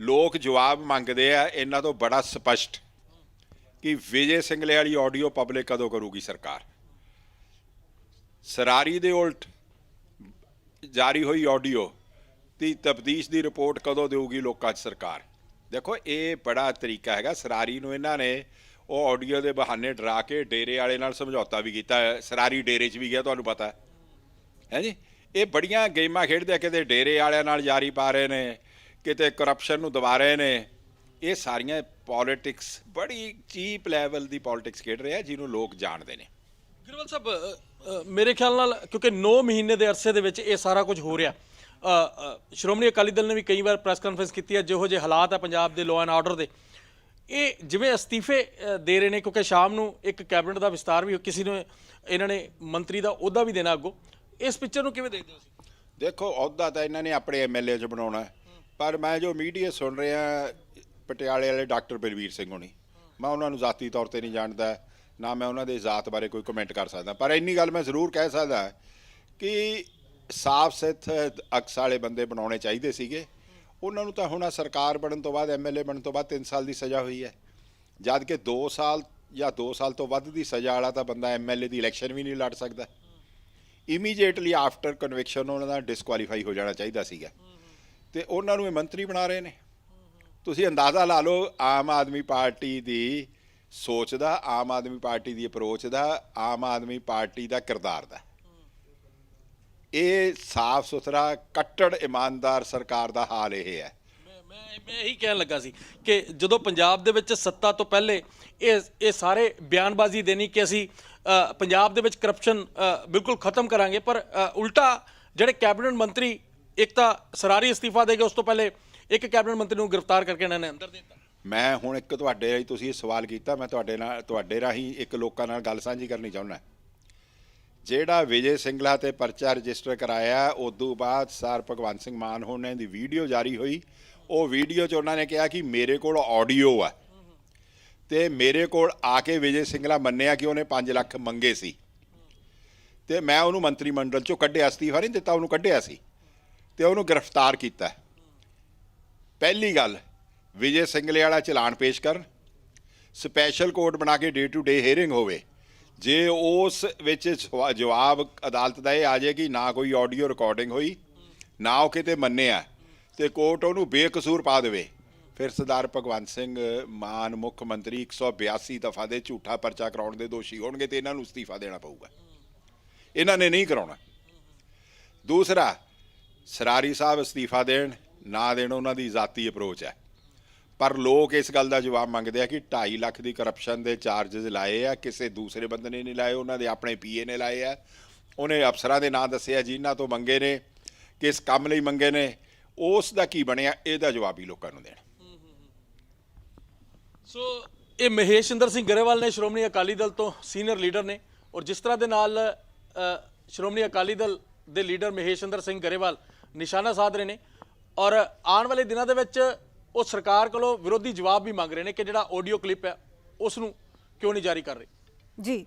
ਲੋਕ ਜਵਾਬ ਮੰਗਦੇ ਆ, ਇਹਨਾਂ ਤੋਂ ਬੜਾ ਸਪਸ਼ਟ ਕਿ ਵਿਜੇ ਸਿੰਗਲੇ ਵਾਲੀ ਆਡੀਓ ਪਬਲਿਕ ਕਦੋਂ ਕਰੂਗੀ ਸਰਕਾਰ? ਸਰਾਰੀ ਦੇ ਉਲਟ ਜਾਰੀ ਹੋਈ ਆਡੀਓ ਦੀ ਤਬਦੀਸ਼ ਦੀ ਰਿਪੋਰਟ ਕਦੋਂ ਦੇਊਗੀ ਲੋਕਾਂ 'ਚ ਸਰਕਾਰ? ਦੇਖੋ, ਇਹ ਬੜਾ ਤਰੀਕਾ ਹੈਗਾ। ਸਰਾਰੀ ਨੂੰ ਇਹਨਾਂ ਨੇ ਉਹ ਆਡੀਓ ਦੇ ਬਹਾਨੇ ਡਰਾ ਕੇ ਡੇਰੇ ਵਾਲੇ ਨਾਲ ਸਮਝੌਤਾ ਵੀ ਕੀਤਾ ਸਰਾਰੀ ਡੇਰੇ 'ਚ ਵੀ ਗਿਆ, ਤੁਹਾਨੂੰ ਪਤਾ ਹੈ। ਹੈ ਜੀ? ਇਹ ਬੜੀਆਂ ਗੇਮਾਂ ਖੇਡਦੇ ਆ, ਕਿਤੇ ਡੇਰੇ ਵਾਲਿਆਂ ਨਾਲ ਜਾਰੀ ਪਾ ਰਹੇ ਨੇ, ਕਿਤੇ ਕਰਪਸ਼ਨ ਨੂੰ ਦਬਾ ਰਹੇ ਨੇ। ਇਹ ਸਾਰੀਆਂ ਪੋਲਿਟਿਕਸ ਬੜੀ ਚੀਪ ਲੈਵਲ ਦੀ ਪੋਲਿਟਿਕਸ ਖੇਡ ਰਹੇ ਆ, ਜਿਹਨੂੰ ਲੋਕ ਜਾਣਦੇ ਨੇ। ਗਿਰਵਲ ਸਾਹਿਬ ਮੇਰੇ ਖਿਆਲ ਨਾਲ ਕਿਉਂਕਿ 9 ਮਹੀਨੇ ਦੇ ਅਰਸੇ ਦੇ ਵਿੱਚ ਇਹ ਸਾਰਾ ਕੁਝ ਹੋ ਰਿਹਾ ਸ਼੍ਰੋਮਣੀ ਅਕਾਲੀ ਦਲ ਨੇ ਵੀ ਕਈ ਵਾਰ ਪ੍ਰੈਸ ਕਾਨਫਰੰਸ ਕੀਤੀ ਹੈ, ਜਿਹੋ ਜਿਹੇ ਹਾਲਾਤ ਆ ਪੰਜਾਬ ਦੇ ਲਾਅ ਐਂਡ ਆਰਡਰ ਦੇ। ਇਹ ਜਿਵੇਂ ਅਸਤੀਫੇ ਦੇ ਰਹੇ ਨੇ, ਕਿਉਂਕਿ ਸ਼ਾਮ ਨੂੰ ਇੱਕ ਕੈਬਨਿਟ ਦਾ ਵਿਸਤਾਰ ਵੀ ਕਿਸੇ ਨੂੰ ਇਹਨਾਂ ਨੇ ਮੰਤਰੀ ਦਾ ਅਹੁਦਾ ਵੀ ਦੇਣਾ ਅੱਗੋਂ। ਇਸ ਪਿਕਚਰ ਨੂੰ ਕਿਵੇਂ ਦੇਖਦੇ ਹੋ ਤੁਸੀਂ? ਦੇਖੋ, ਅਹੁਦਾ ਤਾਂ ਇਹਨਾਂ ਨੇ ਆਪਣੇ ਐਮਐਲਏ 'ਚ ਬਣਾਉਣਾ ਪਰ ਮੈਂ ਜੋ ਮੀਡੀਆ ਸੁਣ ਰਿਹਾ, ਪਟਿਆਲੇ ਵਾਲੇ ਡਾਕਟਰ ਬਲਵੀਰ ਸਿੰਘ ਹੋਣੀ, ਮੈਂ ਉਹਨਾਂ ਨੂੰ ਜ਼ਾਤੀ ਤੌਰ ਤੇ ਨਹੀਂ ਜਾਣਦਾ, ਨਾ ਮੈਂ ਉਹਨਾਂ ਦੇ ਜ਼ਾਤ ਬਾਰੇ ਕੋਈ ਕਮੈਂਟ ਕਰ ਸਕਦਾ। ਪਰ ਇੰਨੀ ਗੱਲ ਮੈਂ ਜ਼ਰੂਰ ਕਹਿ ਸਕਦਾ ਕਿ ਸਾਫ਼ ਸਿੱਧ ਅਕਸ ਵਾਲੇ ਬੰਦੇ ਬਣਾਉਣੇ ਚਾਹੀਦੇ ਸੀਗੇ। ਉਹਨਾਂ ਨੂੰ ਤਾਂ ਹੁਣ ਆਹ ਸਰਕਾਰ ਬਣਨ ਤੋਂ ਬਾਅਦ ਐਮਐਲਏ ਬਣਨ ਤੋਂ ਬਾਅਦ 3 ਸਾਲ ਦੀ ਸਜ਼ਾ ਹੋਈ ਹੈ। ਜਦ ਕਿ 2 ਸਾਲ ਜਾਂ 2 ਸਾਲ ਤੋਂ ਵੱਧ ਦੀ ਸਜ਼ਾ ਵਾਲਾ ਤਾਂ ਬੰਦਾ ਐਮਐਲਏ ਦੀ ਇਲੈਕਸ਼ਨ ਵੀ ਨਹੀਂ ਲੜ ਸਕਦਾ। ਇਮੀਡੀਏਟਲੀ ਆਫਟਰ ਕਨਵਿਕਸ਼ਨ ਉਹਨਾਂ ਦਾ ਡਿਸਕੁਆਲੀਫਾਈ ਹੋ ਜਾਣਾ ਚਾਹੀਦਾ ਸੀਗਾ। ਤੇ ਉਹਨਾਂ ਨੂੰ ਇਹ ਮੰਤਰੀ ਬਣਾ ਰਹੇ ਨੇ। ਤੁਸੀਂ ਅੰਦਾਜ਼ਾ ਲਾ ਲਓ, ਆਮ ਆਦਮੀ ਪਾਰਟੀ ਦੀ ਸੋਚ ਦਾ, ਆਮ ਆਦਮੀ ਪਾਰਟੀ ਦੀ ਅਪਰੋਚ ਦਾ, ਆਮ ਆਦਮੀ ਪਾਰਟੀ ਦਾ ਕਿਰਦਾਰ ਦਾ। ਇਹ ਸਾਫ਼ ਸੁਥਰਾ ਕੱਟੜ ਇਮਾਨਦਾਰ ਸਰਕਾਰ ਦਾ ਹਾਲ ਇਹ ਹੈ। ਮੈਂ ਇਹੀ ਕਹਿਣ ਲੱਗਾ ਸੀ ਕਿ ਜਦੋਂ ਪੰਜਾਬ ਦੇ ਵਿੱਚ ਸੱਤਾ ਤੋਂ ਪਹਿਲੇ ਇਹ ਇਹ ਸਾਰੇ ਬਿਆਨਬਾਜ਼ੀ ਦੇਣੀ ਕਿ ਅਸੀਂ ਪੰਜਾਬ ਦੇ ਵਿੱਚ ਕਰਪਸ਼ਨ ਬਿਲਕੁਲ ਖਤਮ ਕਰਾਂਗੇ ਪਰ ਉਲਟਾ ਜਿਹੜੇ ਕੈਬਨਿਟ ਮੰਤਰੀ ਇੱਕ ਤਾਂ ਸਰਾਰੀ ਅਸਤੀਫਾ ਦੇ ਗਏ ਉਸ ਤੋਂ ਪਹਿਲੇ ਇੱਕ ਕੈਬਨਿਟ ਮੰਤਰੀ ਨੂੰ ਗ੍ਰਿਫਤਾਰ ਕਰਕੇ ਇਹਨਾਂ ਨੇ ਅੰਦਰ ਦੇ ਦਿੱਤਾ। ਮੈਂ ਹੁਣ ਇੱਕ ਤੁਹਾਡੇ ਰਾਹੀਂ ਤੁਸੀਂ ਇਹ ਸਵਾਲ ਕੀਤਾ ਮੈਂ ਤੁਹਾਡੇ ਨਾਲ ਤੁਹਾਡੇ ਰਾਹੀਂ ਇੱਕ ਲੋਕਾਂ ਨਾਲ ਗੱਲ ਸਾਂਝੀ ਕਰਨੀ ਚਾਹੁੰਦਾ। ਜਿਹੜਾ ਵਿਜੇ ਸਿੰਗਲਾ ਤੇ ਪਰਚਾ ਰਜਿਸਟਰ ਕਰਾਇਆ ਤੋਂ ਬਾਅਦ ਸਰ ਭਗਵੰਤ ਸਿੰਘ ਮਾਨ ਹੋਣੇ ਦੀ ਵੀਡੀਓ ਜਾਰੀ ਹੋਈ। ਉਹ ਵੀਡੀਓ 'ਚ ਉਹਨਾਂ ਨੇ ਕਿਹਾ ਕਿ ਮੇਰੇ ਕੋਲ ਆਡੀਓ ਆ। ਤੇ ਮੇਰੇ ਕੋਲ ਆ ਕੇ ਵਿਜੇ ਸਿੰਗਲਾ ਮੰਨਿਆ ਕਿ ਉਹਨੇ 5 ਲੱਖ ਮੰਗੇ ਸੀ। ਤੇ ਮੈਂ ਉਹਨੂੰ ਮੰਤਰੀ ਮੰਡਲ 'ਚੋਂ ਕੱਢਿਆ, ਅਸਤੀਫਾ ਨਹੀਂ ਦਿੱਤਾ, ਉਹਨੂੰ ਕੱਢਿਆ ਸੀ। ਤੇ ਉਹਨੂੰ ਗ੍ਰਿਫਤਾਰ ਕੀਤਾ। ਪਹਿਲੀ ਗੱਲ, ਵਿਜੇ ਸਿੰਗਲੇ ਵਾਲਾ ਚਲਾਨ ਪੇਸ਼ ਕਰਨ ਸਪੈਸ਼ਲ ਕੋਰਟ ਬਣਾ ਕੇ ਡੇ ਟੂ ਡੇ ਹੀਅਰਿੰਗ ਹੋਵੇ। ਜੇ ਉਸ ਵਿੱਚ ਸਵਾ, ਜਵਾਬ, ਅਦਾਲਤ ਦਾ ਇਹ ਆ ਜਾਏ ਕਿ ਨਾ ਕੋਈ ਆਡੀਓ ਰਿਕਾਰਡਿੰਗ ਹੋਈ, ਨਾ ਉਹ ਕਿਤੇ ਮੰਨਿਆ, ਤੇ ਕੋਰਟ ਉਹਨੂੰ ਬੇਕਸੂਰ ਪਾ ਦੇਵੇ। ਫਿਰ ਸਰਦਾਰ ਭਗਵੰਤ ਸਿੰਘ ਮਾਨ ਮੁੱਖ ਮੰਤਰੀ 182 ਦਫਾ ਦੇ ਝੂਠਾ ਪਰਚਾ ਕਰਾਉਣ ਦੇ ਦੋਸ਼ੀ ਹੋਣਗੇ ਤੇ ਇਹਨਾਂ ਨੂੰ ਅਸਤੀਫਾ ਦੇਣਾ ਪਊਗਾ। ਇਹਨਾਂ ਨੇ ਨਹੀਂ ਕਰਾਉਣਾ। ਦੂਸਰਾ, ਸਰਾਰੀ ਸਾਹਿਬ ਅਸਤੀਫਾ ਦੇਣ, ਨਾ ਦੇਣ ਉਹਨਾਂ ਦੀ ਜ਼ਾਤੀ ਅਪਰੋਚ ਹੈ। ਪਰ ਲੋਕ ਇਸ ਗੱਲ ਦਾ ਜਵਾਬ ਮੰਗਦੇ ਆ ਕਿ 2.5 ਲੱਖ ਦੀ ਕਰਪਸ਼ਨ ਦੇ ਚਾਰजेस ਲਾਏ ਆ, ਕਿਸੇ ਦੂਸਰੇ ਬੰਦੇ ਨੇ ਨਹੀਂ ਲਾਏ, ਉਹਨਾਂ ਦੇ ਆਪਣੇ ਪੀਏ ਨੇ ਲਾਏ ਆ। ਉਹਨੇ ਅਫਸਰਾਂ ਦੇ ਨਾਂ ਦੱਸਿਆ ਜਿਨ੍ਹਾਂ ਤੋਂ ਮੰਗੇ ਨੇ, ਕਿਸ ਕੰਮ ਲਈ ਮੰਗੇ ਨੇ, ਉਸ ਦਾ ਕੀ ਬਣਿਆ, ਇਹਦਾ ਜਵਾਬ ਹੀ ਲੋਕਾਂ ਨੂੰ ਦੇਣ। ਸੋ ਇਹ ਮਹੇਸ਼ਿੰਦਰ ਸਿੰਘ ਗਰੇਵਾਲ ਨੇ, ਸ਼੍ਰੋਮਣੀ ਅਕਾਲੀ ਦਲ ਤੋਂ ਸੀਨੀਅਰ ਲੀਡਰ ਨੇ, ਔਰ ਜਿਸ ਤਰ੍ਹਾਂ ਦੇ ਨਾਲ ਸ਼੍ਰੋਮਣੀ ਅਕਾਲੀ ਦਲ ਦੇ ਲੀਡਰ ਮਹੇਸ਼ਿੰਦਰ ਸਿੰਘ ਗਰੇਵਾਲ ਨਿਸ਼ਾਨਾ ਸਾਧ ਰਹੇ ਨੇ, ਔਰ ਆਉਣ ਵਾਲੇ ਦਿਨਾਂ ਦੇ ਵਿੱਚ ਉਹ ਸਰਕਾਰ ਕੋਲੋਂ ਵਿਰੋਧੀ ਜਵਾਬ ਵੀ ਮੰਗ ਰਹੇ ਨੇ ਕਿ ਜਿਹੜਾ ਆਡੀਓ ਕਲਿੱਪ ਹੈ ਉਸ ਨੂੰ ਕਿਉਂ ਨਹੀਂ ਜਾਰੀ ਕਰ ਰਹੇ? ਜੀ।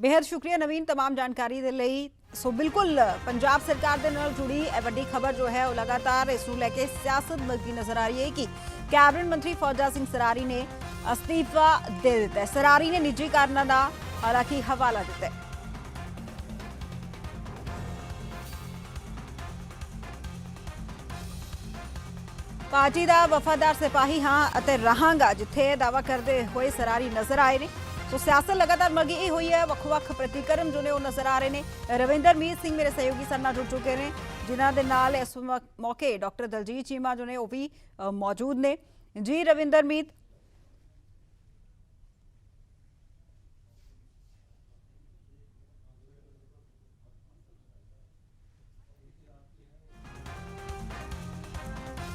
ਬੇਹਦ ਸ਼ੁਕਰੀਆ ਨਵੀਨ तमाम ਜਾਣਕਾਰੀ ਦੇ ਲਈ। ਸੋ ਬਿਲਕੁਲ, ਪੰਜਾਬ ਸਰਕਾਰ ਦੇ ਨਾਲ ਜੁੜੀ ਇਹ ਵੱਡੀ ਖਬਰ ਜੋ ਹੈ, ਉਹ ਲਗਾਤਾਰ ਇਸ ਨੂੰ ਲੈ ਕੇ ਸਿਆਸਤ ਮਗਦੀ ਨਜ਼ਰ ਆ ਰਹੀ ਹੈ ਕਿ ਕੈਬਨਿਟ ਮੰਤਰੀ ਫੌਜਾ ਸਿੰਘ ਸਰਾਰੀ ਨੇ ਅਸਤੀਫਾ ਦੇ ਦਿੱਤਾ ਸਰਾਰੀ ਨੇ ਨਿੱਜੀ ਕਾਰਨਾਂ ਦਾ ਹਾਲਾਂਕਿ ਹਵਾਲਾ ਦਿੱਤਾ ਪਾਰਟੀ ਦਾ ਵਫਾਦਾਰ ਸਿਪਾਹੀ ਹਾਂ ਅਤੇ ਰਹਾਂਗਾ, ਜਿੱਥੇ ਇਹ ਦਾਵਾ ਕਰਦੇ ਹੋਏ ਸਰਾਰੀ ਨਜ਼ਰ ਆਏ ਨੇ। ਸੋ ਸਿਆਸਤ ਲਗਾਤਾਰ ਮਗੀ ਹੋਈ ਹੈ, ਵੱਖ-ਵੱਖ ਪ੍ਰਤੀਕਰਮ ਜੋ ਨੇ ਉਹ ਨਜ਼ਰ ਆ ਰਹੇ ਨੇ। ਰਵਿੰਦਰ ਮੀਤ ਸਿੰਘ ਮੇਰੇ ਸਹਿਯੋਗੀ ਸਾਡੇ ਨਾਲ ਜੁੜ ਚੁੱਕੇ ਨੇ, ਜਿਨ੍ਹਾਂ ਦੇ ਨਾਲ ਇਸ ਮੌਕੇ ਡਾਕਟਰ ਦਲਜੀਤ ਚੀਮਾ ਜੋ ਨੇ ਉਹ ਵੀ ਮੌਜੂਦ ਨੇ। ਜੀ ਰਵਿੰਦਰ ਮੀਤ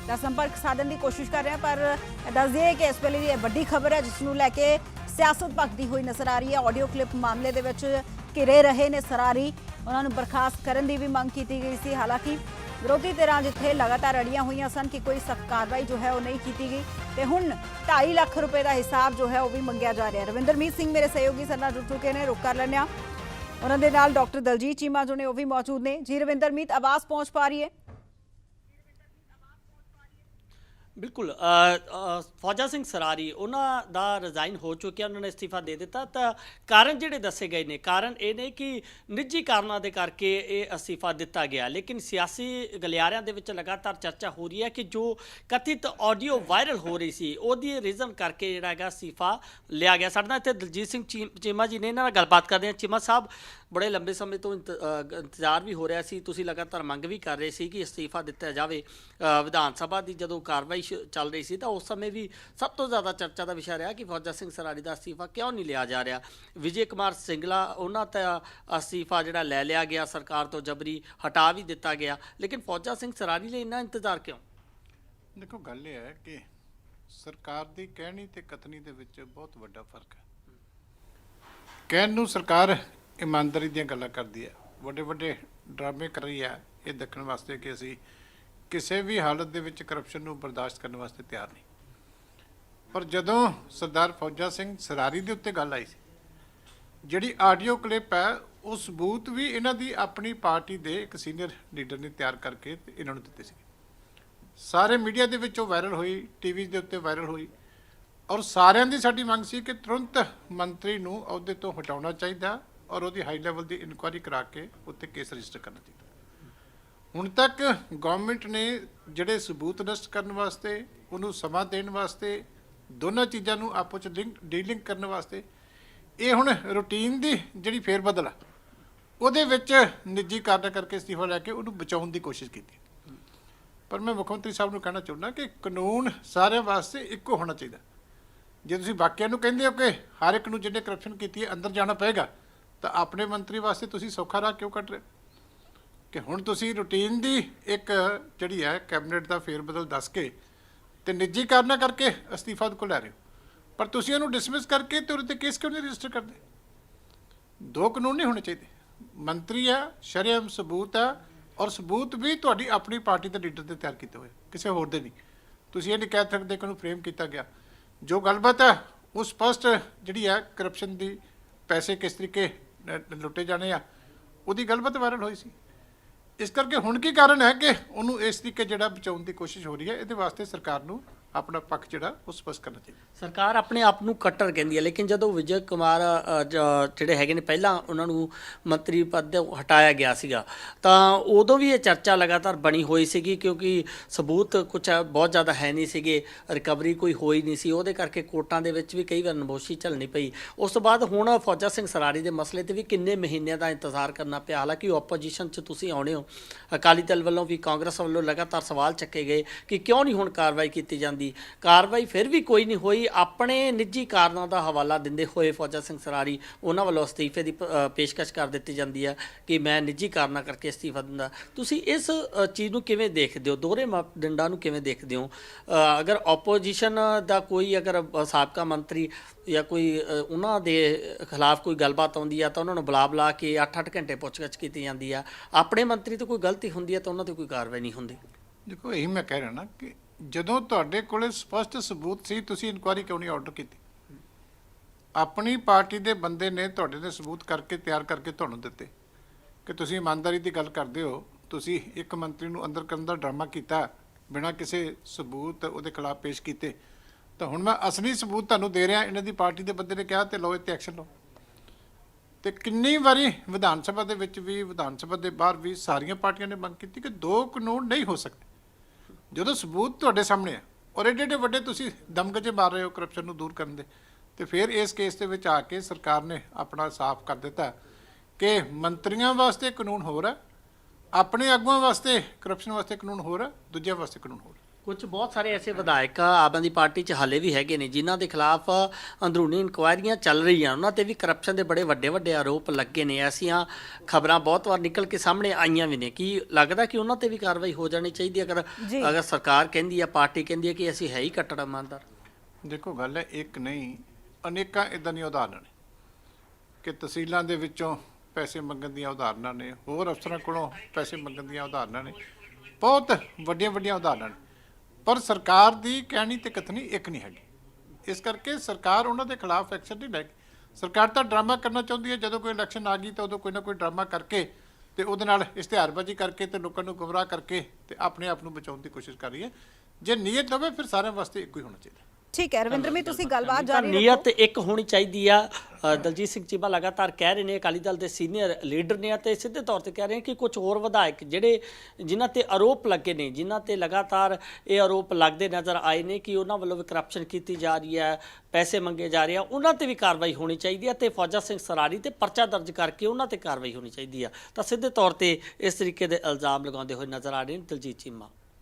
ਦਾ ਸੰਪਰਕ ਸਾਧਨ ਦੀ ਕੋਸ਼ਿਸ਼ ਕਰ ਰਿਹਾ, ਪਰ ਦੱਸ ਦਈਏ ਕਿ ਇਸ ਵੇਲੇ ਦੀ ਇਹ ਵੱਡੀ ਖਬਰ ਹੈ, ਜਿਸ ਨੂੰ ਲੈ ਕੇ ਸਿਆਸਤ ਭਖਦੀ ਹੋਈ ਨਜ਼ਰ ਆ ਰਹੀ ਹੈ। ਆਡੀਓ ਕਲਿੱਪ ਮਾਮਲੇ ਦੇ ਵਿੱਚ ਘਿਰੇ ਰਹੇ ਨੇ ਸਰਾਰੀ। ਉਹਨਾਂ ਨੂੰ ਬਰਖਾਸਤ ਕਰਨ ਦੀ ਵੀ ਮੰਗ ਕੀਤੀ ਗਈ ਸੀ। ਹਾਲਾਂਕਿ ਵਿਰੋਧੀ ਧਿਰਾਂ ਜਿੱਥੇ ਲਗਾਤਾਰ ਅੜੀਆਂ ਹੋਈਆਂ ਸਨ ਕਿ ਕੋਈ ਸਖਤ ਕਾਰਵਾਈ ਜੋ ਹੈ ਉਹ ਨਹੀਂ ਕੀਤੀ ਗਈ, ਤੇ ਹੁਣ 2.5 ਲੱਖ ਰੁਪਏ ਦਾ ਹਿਸਾਬ ਜੋ ਹੈ ਉਹ ਵੀ ਮੰਗਿਆ ਜਾ ਰਿਹਾ ਹੈ। ਰਵਿੰਦਰਮੀਤ ਸਿੰਘ ਮੇਰੇ ਸਹਿਯੋਗੀ ਸਾਡੇ ਨਾਲ ਜੁੜ ਚੁੱਕੇ ਨੇ, ਰੁਕ ਕਰ ਲੈਂਦੇ ਹਾਂ। ਉਹਨਾਂ ਦੇ ਨਾਲ ਡਾਕਟਰ ਦਲਜੀਤ ਚੀਮਾ ਜੋ ਨੇ ਉਹ ਵੀ ਮੌਜੂਦ ਨੇ। ਜੀ ਰਵਿੰਦਰਮੀਤ, ਆਵਾਜ਼ ਪਹੁੰਚ ਪਾ ਰਹੀ ਹੈ। ਬਿਲਕੁਲ ਫੌਜਾ ਸਿੰਘ ਸਰਾਰੀ, ਉਹਨਾਂ ਦਾ ਰਿਜ਼ਾਈਨ ਹੋ ਚੁੱਕਿਆ, ਉਹਨਾਂ ਨੇ ਅਸਤੀਫਾ ਦੇ ਦਿੱਤਾ। ਤਾਂ ਕਾਰਨ ਜਿਹੜੇ ਦੱਸੇ ਗਏ ਨੇ, ਕਾਰਨ ਇਹ ਨੇ ਕਿ ਨਿੱਜੀ ਕਾਰਨਾਂ ਦੇ ਕਰਕੇ ਇਹ ਅਸਤੀਫਾ ਦਿੱਤਾ ਗਿਆ। ਲੇਕਿਨ ਸਿਆਸੀ ਗਲਿਆਰਿਆਂ ਦੇ ਵਿੱਚ ਲਗਾਤਾਰ ਚਰਚਾ ਹੋ ਰਹੀ ਹੈ ਕਿ ਜੋ ਕਥਿਤ ਆਡੀਓ ਵਾਇਰਲ ਹੋ ਰਹੀ ਸੀ, ਉਹਦੀ ਰੀਜ਼ਨ ਕਰਕੇ ਜਿਹੜਾ ਹੈਗਾ ਅਸਤੀਫਾ ਲਿਆ ਗਿਆ। ਸਾਡੇ ਨਾਲ ਇੱਥੇ ਦਲਜੀਤ ਸਿੰਘ ਚੀ- ਚੀਮਾ ਜੀ ਨੇ, ਇਹਨਾਂ ਨਾਲ ਗੱਲਬਾਤ ਕਰਦੇ ਹਾਂ। ਚੀਮਾ ਸਾਹਿਬ, ਬੜੇ ਲੰਬੇ ਸਮੇਂ ਤੋਂ ਇੰਤ- ਇੰਤਜ਼ਾਰ ਵੀ ਹੋ ਰਿਹਾ ਸੀ। ਤੁਸੀਂ ਲਗਾਤਾਰ ਮੰਗ ਵੀ ਕਰ ਰਹੇ ਸੀ ਕਿ ਅਸਤੀਫਾ ਦਿੱਤਾ ਜਾਵੇ ਵਿਧਾਨ ਸਭਾ ਦੀ ਜਦੋਂ ਕਾਰਵਾਈ ਸ਼- ਚੱਲ ਰਹੀ ਸੀ, ਤਾਂ ਉਸ ਸਮੇਂ ਵੀ ਸਭ ਤੋਂ ਜ਼ਿਆਦਾ ਚਰਚਾ ਦਾ ਵਿਸ਼ਾ ਰਿਹਾ ਕਿ ਫੌਜਾ ਸਿੰਘ ਸਰਾਰੀ ਦਾ ਅਸਤੀਫਾ ਕਿਉਂ ਨਹੀਂ ਲਿਆ ਜਾ ਰਿਹਾ? ਵਿਜੇ ਕੁਮਾਰ ਸਿੰਗਲਾ, ਉਹਨਾਂ ਦਾ ਅਸਤੀਫਾ ਜਿਹੜਾ ਲੈ ਲਿਆ ਗਿਆ, ਸਰਕਾਰ ਤੋਂ ਜਬਰੀ ਹਟਾ ਵੀ ਦਿੱਤਾ ਗਿਆ। ਲੇਕਿਨ ਫੌਜਾ ਸਿੰਘ ਸਰਾਰੀ ਲਈ ਇੰਨਾ ਇੰਤਜ਼ਾਰ ਕਿਉਂ? ਦੇਖੋ, ਗੱਲ ਇਹ ਹੈ ਕਿ ਸਰਕਾਰ ਦੀ ਕਹਿਣੀ ਤੇ ਕਥਨੀ ਦੇ ਵਿੱਚ ਬਹੁਤ ਵੱਡਾ ਫ਼ਰਕ ਹੈ। ਕਹਿਣ ਨੂੰ ਸਰਕਾਰ ਇਮਾਨਦਾਰੀ ਦੀਆਂ ਗੱਲਾਂ ਕਰਦੀ ਹੈ। ਵੱਡੇ ਵੱਡੇ ਡਰਾਮੇ ਕਰ ਰਹੀ ਹੈ। ਇਹ ਦੇਖਣ ਵਾਸਤੇ ਕਿ ਅਸੀਂ ਕਿਸੇ ਵੀ ਹਾਲਤ ਦੇ ਵਿੱਚ ਕਰਪਸ਼ਨ ਨੂੰ ਬਰਦਾਸ਼ਤ ਕਰਨ ਵਾਸਤੇ ਤਿਆਰ ਨਹੀਂ। ਪਰ ਜਦੋਂ ਸਰਦਾਰ ਫੌਜਾ ਸਿੰਘ ਸਰਾਰੀ ਦੇ ਉੱਤੇ ਗੱਲ ਆਈ ਸੀ, ਜਿਹੜੀ ਆਡੀਓ ਕਲਿੱਪ ਹੈ ਉਹ ਸਬੂਤ ਵੀ ਇਹਨਾਂ ਦੀ ਆਪਣੀ ਪਾਰਟੀ ਦੇ ਇੱਕ ਸੀਨੀਅਰ ਲੀਡਰ ਨੇ ਤਿਆਰ ਕਰਕੇ ਤੇ ਇਹਨਾਂ ਨੂੰ ਦਿੱਤੇ ਸੀ ਸਾਰੇ ਮੀਡੀਆ ਦੇ ਵਿੱਚ ਉਹ ਵਾਇਰਲ ਹੋਈ ਟੀਵੀ ਦੇ ਉੱਤੇ ਵਾਇਰਲ ਹੋਈ ਔਰ ਸਾਰਿਆਂ ਦੀ ਸਾਡੀ ਮੰਗ ਸੀ ਕਿ ਤੁਰੰਤ ਮੰਤਰੀ ਨੂੰ ਅਹੁਦੇ ਤੋਂ ਹਟਾਉਣਾ ਚਾਹੀਦਾ ਔਰ ਉਹਦੀ ਹਾਈ ਲੈਵਲ ਦੀ ਇਨਕੁਆਇਰੀ ਕਰਾ ਕੇ ਉੱਤੇ ਕੇਸ ਰਜਿਸਟਰ ਕਰਨਾ ਚਾਹੀਦਾ। ਹੁਣ ਤੱਕ ਗਵਰਨਮੈਂਟ ਨੇ ਜਿਹੜੇ ਸਬੂਤ ਨਸ਼ਟ ਕਰਨ ਵਾਸਤੇ, ਉਹਨੂੰ ਸਮਾਂ ਦੇਣ ਵਾਸਤੇ, ਦੋਨਾਂ ਚੀਜ਼ਾਂ ਨੂੰ ਆਪੋ ਚ ਲਿੰਕ ਡੀਲਿੰਕ ਕਰਨ ਵਾਸਤੇ, ਇਹ ਹੁਣ ਰੂਟੀਨ ਦੀ ਜਿਹੜੀ ਫੇਰ ਬਦਲ ਆ, ਉਹਦੇ ਵਿੱਚ ਨਿੱਜੀ ਕਾਰਨ ਕਰਕੇ ਅਸਤੀਫਾ ਲੈ ਕੇ ਉਹਨੂੰ ਬਚਾਉਣ ਦੀ ਕੋਸ਼ਿਸ਼ ਕੀਤੀ। ਪਰ ਮੈਂ ਮੁੱਖ ਮੰਤਰੀ ਸਾਹਿਬ ਨੂੰ ਕਹਿਣਾ ਚਾਹੁੰਦਾ ਕਿ ਕਾਨੂੰਨ ਸਾਰਿਆਂ ਵਾਸਤੇ ਇੱਕੋ ਹੋਣਾ ਚਾਹੀਦਾ। ਜੇ ਤੁਸੀਂ ਬਾਕੀਆਂ ਨੂੰ ਕਹਿੰਦੇ ਹੋ ਕਿ ਹਰ ਇੱਕ ਨੂੰ ਜਿਹਨੇ ਕਰਪਸ਼ਨ ਕੀਤੀ ਹੈ, ਅੰਦਰ ਜਾਣਾ ਪਏਗਾ, ਤਾਂ ਆਪਣੇ ਮੰਤਰੀ ਵਾਸਤੇ ਤੁਸੀਂ ਸੌਖਾ ਰਾਹ ਕਿਉਂ ਕੱਢ ਰਹੇ ਕਿ ਹੁਣ ਤੁਸੀਂ ਰੂਟੀਨ ਦੀ ਇੱਕ ਜਿਹੜੀ ਹੈ ਕੈਬਨਿਟ ਦਾ ਫੇਰ ਬਦਲ ਦੱਸ ਕੇ ਤੇ ਨਿੱਜੀ ਕਾਰਨਾਂ ਕਰਕੇ ਅਸਤੀਫਾ ਕੋ ਲੈ ਰਹੇ ਹੋ। ਪਰ ਤੁਸੀਂ ਉਹਨੂੰ ਡਿਸਮਿਸ ਕਰਕੇ ਤੇ ਉਹਦੇ ਤੇ ਕੇਸ ਕਿਉਂ ਨਹੀਂ ਰਜਿਸਟਰ ਕਰਦੇ? ਦੋ ਕਾਨੂੰਨ ਨਹੀਂ ਹੋਣੇ ਚਾਹੀਦੇ। ਮੰਤਰੀ ਆ, ਸ਼ਰੇਆਮ ਸਬੂਤ ਆ ਔਰ ਸਬੂਤ ਵੀ ਤੁਹਾਡੀ ਆਪਣੀ ਪਾਰਟੀ ਦੇ ਲੀਡਰ ਦੇ ਤਿਆਰ ਕੀਤੇ ਹੋਏ ਕਿਸੇ ਹੋਰ ਦੇ ਨਹੀਂ। ਤੁਸੀਂ ਇਹ ਨਹੀਂ ਕਹਿ ਸਕਦੇ ਕਿ ਉਹਨੂੰ ਫਰੇਮ ਕੀਤਾ ਗਿਆ। ਜੋ ਗੱਲਬਾਤ ਹੈ ਉਹ ਸਪਸ਼ਟ ਜਿਹੜੀ ਹੈ ਕਰਪਸ਼ਨ ਦੀ ਪੈਸੇ ਕਿਸ ਤਰੀਕੇ ਲੁੱਟੇ ਜਾਣੇ ਆ, ਉਹਦੀ ਗੱਲਬਾਤ ਵਾਇਰਲ ਹੋਈ ਸੀ। ਇਸ ਕਰਕੇ ਹੁਣ ਕੀ ਕਾਰਨ ਹੈ ਕਿ ਉਹਨੂੰ ਇਸ ਤਰੀਕੇ ਜਿਹੜਾ ਬਚਾਉਣ ਦੀ ਕੋਸ਼ਿਸ਼ ਹੋ ਰਹੀ ਹੈ, ਇਹਦੇ ਵਾਸਤੇ ਸਰਕਾਰ ਨੂੰ ਆਪਣਾ ਪੱਖ ਜਿਹੜਾ ਉਹ ਸਪਸ਼ਟ ਕਰਨਾ ਚਾਹੀਦਾ। ਸਰਕਾਰ ਆਪਣੇ ਆਪ ਨੂੰ ਕੱਟਰ ਕਹਿੰਦੀ ਹੈ, ਲੇਕਿਨ ਜਦੋਂ ਵਿਜੇ ਕੁਮਾਰ ਜਿਹੜੇ ਹੈਗੇ ਨੇ, ਪਹਿਲਾਂ ਉਹਨਾਂ ਨੂੰ ਮੰਤਰੀ ਪਦ ਤੋਂ ਹਟਾਇਆ ਗਿਆ ਸੀਗਾ, ਤਾਂ ਉਦੋਂ ਵੀ ਇਹ ਚਰਚਾ ਲਗਾਤਾਰ ਬਣੀ ਹੋਈ ਸੀਗੀ, ਕਿਉਂਕਿ ਸਬੂਤ ਕੁਝ ਬਹੁਤ ਜ਼ਿਆਦਾ ਹੈ ਨਹੀਂ ਸੀਗੇ, ਰਿਕਵਰੀ ਕੋਈ ਹੋਈ ਨਹੀਂ ਸੀ, ਉਹਦੇ ਕਰਕੇ ਕੋਰਟਾਂ ਦੇ ਵਿੱਚ ਵੀ ਕਈ ਵਾਰ ਨਮੋਸ਼ੀ ਝੱਲਣੀ ਪਈ। ਉਸ ਤੋਂ ਬਾਅਦ ਹੁਣ ਫੌਜਾ ਸਿੰਘ ਸਰਾਰੀ ਦੇ ਮਸਲੇ ਤੇ ਵੀ ਕਿੰਨੇ ਮਹੀਨਿਆਂ ਦਾ ਇੰਤਜ਼ਾਰ ਕਰਨਾ ਪਿਆ, ਹਾਲਾਂਕਿ ਆਪੋਜੀਸ਼ਨ 'ਚ ਤੁਸੀਂ ਆਉਣੇ ਹੋ। ਅਕਾਲੀ ਦਲ ਵੱਲੋਂ ਵੀ ਕਾਂਗਰਸ ਵੱਲੋਂ ਲਗਾਤਾਰ ਸਵਾਲ ਚੱਕੇ ਗਏ ਕਿ ਕਿਉਂ ਨਹੀਂ ਹੁਣ ਕਾਰਵਾਈ ਕੀਤੀ ਜਾਂਦੀ ਕਾਰਵਾਈ ਫਿਰ ਵੀ ਕੋਈ ਨਹੀਂ ਹੋਈ। ਆਪਣੇ ਨਿੱਜੀ ਕਾਰਨਾਂ ਦਾ ਹਵਾਲਾ ਦਿੰਦੇ ਹੋਏ ਫੌਜਾ ਸਿੰਘ ਸਰਾਰੀ ਉਹਨਾਂ ਵੱਲੋਂ ਅਸਤੀਫੇ ਦੀ ਪੇਸ਼ਕਸ਼ ਕਰ ਦਿੱਤੀ ਜਾਂਦੀ ਹੈ ਕਿ ਮੈਂ ਨਿੱਜੀ ਕਾਰਨਾਂ ਕਰਕੇ ਅਸਤੀਫਾ ਦਿੰਦਾ। ਤੁਸੀਂ ਇਸ ਚੀਜ਼ ਨੂੰ ਕਿਵੇਂ ਦੇਖਦੇ ਹੋ? ਦੋਹਰੇ ਮਾਪਦੰਡਾਂ ਨੂੰ ਕਿਵੇਂ ਦੇਖਦੇ ਹੋ? ਅਗਰ ਆਪੋਜੀਸ਼ਨ ਦਾ ਕੋਈ ਅਗਰ ਸਾਬਕਾ ਮੰਤਰੀ ਜਾਂ ਕੋਈ ਉਹਨਾਂ ਦੇ ਖਿਲਾਫ ਕੋਈ ਗੱਲਬਾਤ ਆਉਂਦੀ ਆ ਤਾਂ ਉਹਨਾਂ ਨੂੰ ਬੁਲਾ ਬੁਲਾ ਕੇ 8-8 ਘੰਟੇ ਪੁੱਛਗਿੱਛ ਕੀਤੀ ਜਾਂਦੀ ਆ ਆਪਣੇ ਮੰਤਰੀ ਤੋਂ ਕੋਈ ਗਲਤੀ ਹੁੰਦੀ ਹੈ ਤਾਂ ਉਹਨਾਂ ਤੇ ਕੋਈ ਕਾਰਵਾਈ ਨਹੀਂ ਹੁੰਦੀ। ਦੇਖੋ, ਇਹੀ ਮੈਂ ਕਹਿ ਰਿਹਾ ਨਾ ਕਿ ਜਦੋਂ ਤੁਹਾਡੇ ਕੋਲੇ ਸਪਸ਼ਟ ਸਬੂਤ ਸੀ, ਤੁਸੀਂ ਇਨਕੁਆਇਰੀ ਕਿਉਂ ਨਹੀਂ ਆਰਡਰ ਕੀਤੀ? ਆਪਣੀ ਪਾਰਟੀ ਦੇ ਬੰਦੇ ਨੇ ਤੁਹਾਡੇ ਦੇ ਸਬੂਤ ਕਰਕੇ ਤਿਆਰ ਕਰਕੇ ਤੁਹਾਨੂੰ ਦਿੱਤੇ। ਕਿ ਤੁਸੀਂ ਇਮਾਨਦਾਰੀ ਦੀ ਗੱਲ ਕਰਦੇ ਹੋ, ਤੁਸੀਂ ਇੱਕ ਮੰਤਰੀ ਨੂੰ ਅੰਦਰ ਕਰਨ ਦਾ ਡਰਾਮਾ ਕੀਤਾ, ਬਿਨਾਂ ਕਿਸੇ ਸਬੂਤ ਉਹਦੇ ਖਿਲਾਫ ਪੇਸ਼ ਕੀਤੇ। ਤਾਂ ਹੁਣ ਮੈਂ ਅਸਲੀ ਸਬੂਤ ਤੁਹਾਨੂੰ ਦੇ ਰਿਹਾ, ਇਹਨਾਂ ਦੀ ਪਾਰਟੀ ਦੇ ਬੰਦੇ ਨੇ ਕਿਹਾ ਤੇ ਲਓ ਇੱਥੇ ਐਕਸ਼ਨ ਲਓ। ਤੇ ਕਿੰਨੀ ਵਾਰੀ ਵਿਧਾਨ ਸਭਾ ਦੇ ਵਿੱਚ ਵੀ, ਵਿਧਾਨ ਸਭਾ ਦੇ ਬਾਹਰ ਵੀ ਸਾਰੀਆਂ ਪਾਰਟੀਆਂ ਨੇ ਮੰਗ ਕੀਤੀ ਕਿ ਦੋ ਕਾਨੂੰਨ ਨਹੀਂ ਹੋ ਸਕਦੇ। ਜਦੋਂ ਸਬੂਤ ਤੁਹਾਡੇ ਸਾਹਮਣੇ ਆ, ਔਰ ਏਡੇ ਏਡੇ ਵੱਡੇ ਤੁਸੀਂ ਦਮਗਜੇ ਮਾਰ ਰਹੇ ਹੋ ਕਰਪਸ਼ਨ ਨੂੰ ਦੂਰ ਕਰਨ ਦੇ, ਤੇ ਫਿਰ ਇਸ ਕੇਸ ਦੇ ਵਿੱਚ ਆ ਕੇ ਸਰਕਾਰ ਨੇ ਆਪਣਾ ਸਾਫ਼ ਕਰ ਦਿੱਤਾ ਕਿ ਮੰਤਰੀਆਂ ਵਾਸਤੇ ਕਾਨੂੰਨ ਹੋਰ ਹੈ ਆਪਣੇ ਆਗੂਆਂ ਵਾਸਤੇ ਕਰਪਸ਼ਨ ਵਾਸਤੇ ਕਾਨੂੰਨ ਹੋਰ ਹੈ ਦੂਜਿਆਂ ਵਾਸਤੇ ਕਾਨੂੰਨ ਹੋਰ ਕੁਝ ਬਹੁਤ ਸਾਰੇ ਐਸੇ ਵਿਧਾਇਕ ਆਮ ਆਦਮੀ ਪਾਰਟੀ 'ਚ ਹਾਲੇ ਵੀ ਹੈਗੇ ਨੇ ਜਿਨ੍ਹਾਂ ਦੇ ਖਿਲਾਫ ਅੰਦਰੂਨੀ ਇਨਕੁਆਇਰੀਆਂ ਚੱਲ ਰਹੀਆਂ ਉਹਨਾਂ ਤੇ ਵੀ ਕਰਪਸ਼ਨ ਦੇ ਬੜੇ ਵੱਡੇ ਵੱਡੇ ਆਰੋਪ ਲੱਗੇ ਨੇ। ਐਸੀਆਂ ਖਬਰਾਂ ਬਹੁਤ ਵਾਰ ਨਿਕਲ ਕੇ ਸਾਹਮਣੇ ਆਈਆਂ ਵੀ ਨੇ। ਕੀ ਲੱਗਦਾ ਕਿ ਉਹਨਾਂ ਤੇ ਵੀ ਕਾਰਵਾਈ ਹੋ ਜਾਣੀ ਚਾਹੀਦੀ ਹੈ? ਅਗਰ। ਅਗਰ ਸਰਕਾਰ ਕਹਿੰਦੀ ਹੈ ਪਾਰਟੀ ਕਹਿੰਦੀ ਹੈ ਕਿ ਅਸੀਂ ਹੈ ਹੀ ਕੱਟੜ ਇਮਾਨਦਾਰ। ਦੇਖੋ ਗੱਲ ਹੈ ਇੱਕ ਨਹੀਂ ਅਨੇਕਾਂ ਇਦਾਂ ਦੀਆਂ ਉਦਾਹਰਨਾਂ ਨੇ ਕਿ ਤਹਿਸੀਲਾਂ ਦੇ ਵਿੱਚੋਂ ਪੈਸੇ ਮੰਗਣ ਦੀਆਂ ਉਦਾਹਰਨਾਂ ਨੇ ਹੋਰ ਅਫਸਰਾਂ ਕੋਲੋਂ ਪੈਸੇ ਮੰਗਣ ਦੀਆਂ ਉਦਾਹਰਨਾਂ ਨੇ। ਬਹੁਤ ਵੱਡੀਆਂ ਵੱਡੀਆਂ ਉਦਾਹਰਨਾਂ ਨੇ। ਪਰ ਸਰਕਾਰ ਦੀ ਕਹਿਣੀ ਤੇ ਕਥਨੀ ਇੱਕ ਨਹੀਂ ਹੈਗੀ। ਇਸ ਕਰਕੇ ਸਰਕਾਰ ਉਹਨਾਂ ਦੇ ਖਿਲਾਫ ਐਕਸ਼ਨ ਨਹੀਂ ਲੈ ਸਰਕਾਰ ਤਾਂ ਡਰਾਮਾ ਕਰਨਾ ਚਾਹੁੰਦੀ ਹੈ, ਜਦੋਂ ਕੋਈ ਇਲੈਕਸ਼ਨ ਆ ਗਈ ਤਾਂ ਉਦੋਂ ਕੋਈ ਨਾ ਕੋਈ ਡਰਾਮਾ ਕਰਕੇ ਤੇ ਉਹਦੇ ਨਾਲ ਇਸ਼ਤਿਹਾਰਬਾਜ਼ੀ ਕਰਕੇ ਤੇ ਲੋਕਾਂ ਨੂੰ ਗੁੰਮਰਾਹ ਕਰਕੇ ਤੇ ਆਪਣੇ ਆਪ ਨੂੰ ਬਚਾਉਣ ਦੀ ਕੋਸ਼ਿਸ਼ ਕਰ ਰਹੀ ਹੈ। ਜੇ ਨੀਅਤ ਹੋਵੇ, ਫਿਰ ਸਾਰਿਆਂ ਵਾਸਤੇ ਇੱਕੋ ਹੀ ਹੋਣਾ ਚਾਹੀਦਾ। ਠੀਕ ਹੈ ਰਵਿੰਦਰ ਮੀ ਤੁਸੀਂ ਗੱਲਬਾਤ ਤਾਂ ਜਾਰੀ ਰੱਖੋ। ਨੀਅਤ ਇੱਕ ਹੋਣੀ ਚਾਹੀਦੀ ਆ। ਅ, ਦਲਜੀਤ ਸਿੰਘ ਚੀਮਾ ਲਗਾਤਾਰ ਕਹਿ ਰਹੇ ਨੇ ਅਕਾਲੀ ਦਲ ਦੇ ਸੀਨੀਅਰ ਲੀਡਰ ਨੇ ਅਤੇ ਸਿੱਧੇ ਤੌਰ ਤੇ ਕਹਿ ਰਹੇ ਨੇ ਕਿ ਕੁਝ ਹੋਰ ਵਿਧਾਇਕ ਜਿਹੜੇ ਜਿਨ੍ਹਾਂ ਤੇ ਆਰੋਪ ਲੱਗੇ ਨੇ ਜਿਨ੍ਹਾਂ ਤੇ ਲਗਾਤਾਰ ਇਹ ਆਰੋਪ ਲੱਗਦੇ ਨਜ਼ਰ ਆਏ ਨੇ ਕਿ ਉਹਨਾਂ ਵੱਲੋਂ ਵੀ ਕਰਪਸ਼ਨ ਕੀਤੀ ਜਾ ਰਹੀ ਹੈ ਪੈਸੇ ਮੰਗੇ ਜਾ ਰਹੇ ਆ ਉਹਨਾਂ ਤੇ ਵੀ ਕਾਰਵਾਈ ਹੋਣੀ ਚਾਹੀਦੀ ਹੈ ਤੇ ਫੌਜਾ ਸਿੰਘ ਸਰਾਰੀ ਤੇ ਪਰਚਾ ਦਰਜ ਕਰਕੇ ਉਹਨਾਂ ਤੇ ਕਾਰਵਾਈ ਹੋਣੀ ਚਾਹੀਦੀ ਆ। ਤਾਂ ਸਿੱਧੇ ਤੌਰ ਤੇ ਇਸ ਤਰੀਕੇ ਦੇ ਇਲਜ਼ਾਮ ਲਗਾਉਂਦੇ ਹੋਏ ਨਜ਼ਰ ਆ ਰਹੇ ਨੇ ਦਲਜੀਤ ਚੀਮਾ।